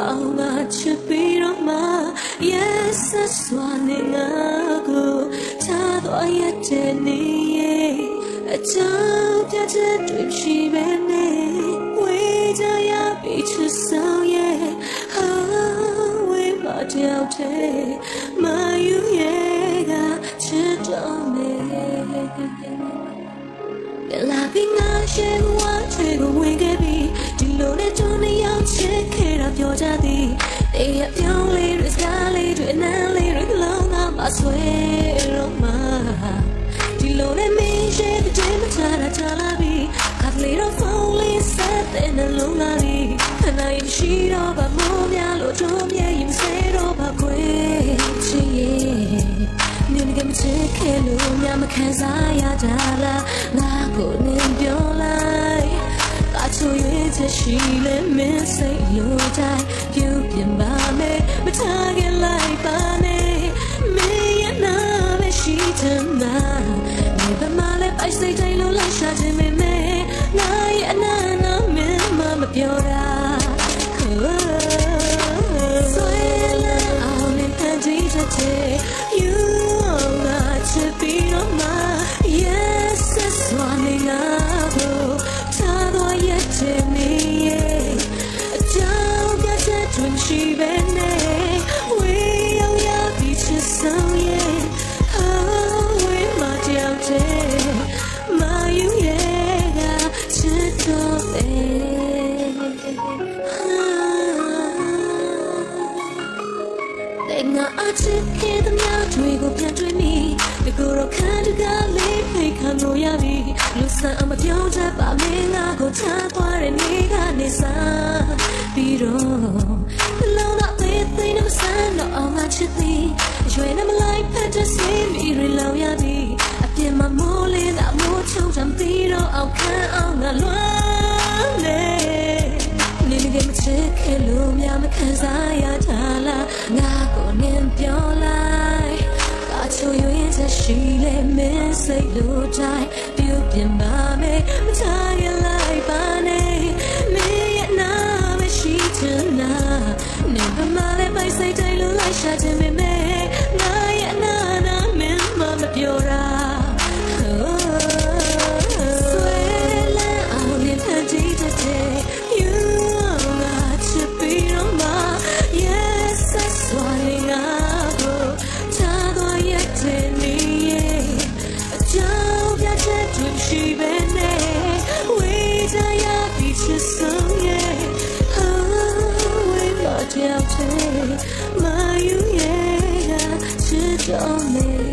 အောင်ငါချစ်ပြီးတော့မှ yes စွာနေငါကိုချာတော့ရတဲ့နေရဲ့အချောင်းပြချက်တွေရှိပဲနေဝေးကြရပြီးချစ်ဆောင်ရဲ့ဟာဝေးမတယောက်တည်းမယူရဲ့ကချစ်တော့မယ် သည်တေးရပြောင်းလေးတွေစကားလေးတွေအနမ်းလေးတွေလုံးသားမဆွဲတော့မှဒီလိုနဲ့မင်းရှေ့တဲ့မချတာချလာပြီးခါလေးတော့ဖုန်းလေးဆက်တဲ့နှလုံးသားလေးခဏရရှိတော့ဗမိုးများလို့တို့မြဲရင်စဲတော့ပါခွေချစ်ရဲ့နင်ကမချစ်ခဲ့လို့များမခံစားရကြ ရဲ့ချက်ရှိလဲမင်းစိတ်လိုတိုင်းပြုပြင်ပါမယ်မထားခင်လိုက်ပါနဲ့မင်းရဲ့နာမရှိချင်တာနေပါမလဲပိုက်စိတ်တိုင်းလို့လိုက်ရှာခြင်းမင်း ချစ်ခဲ့တဲ့မြတ်တွေကိုပြန်တွေ့မိဒီကိုတော့ခံတကားလေးဖိတ်ခံလို့ရပြီလူဆန်အမပြောတတ်ပါမင်းငါကိုချားသွားတဲ့နေ့ကနေစားပြီးတော့ဘလုံးတော့သေးသေးနဲ့မဆန်းတော့အောင်ငါချစ်သည်ရွယ်နဲ့မလိုက်ဖက်တဲ့စီမီရီလောင်ရသည်အပြစ်မမိုးလေးကမိုးချုံချမ်းပြီးတော့အောင်ခံအောင်ငါလွမ်းနေနေနေမချစ်ခဲ့လို့များမခံစားရ ချိုရွေးချက်ရှိလေမင်းစိတ်လိုတိုင်းပြုပြင်ပါမယ်မထားရလိုက်ပါနဲ့မင်းရဲ့နာမရှိချင်နာနေပါမလဲပိုက်စိတ်တိုင်းလိုလိုက်ရှာခြင်းမေမေငါ ပြီးချစ်ဆုံးရဲ့ Oh we got you my you yeah ချစ်တော့မယ်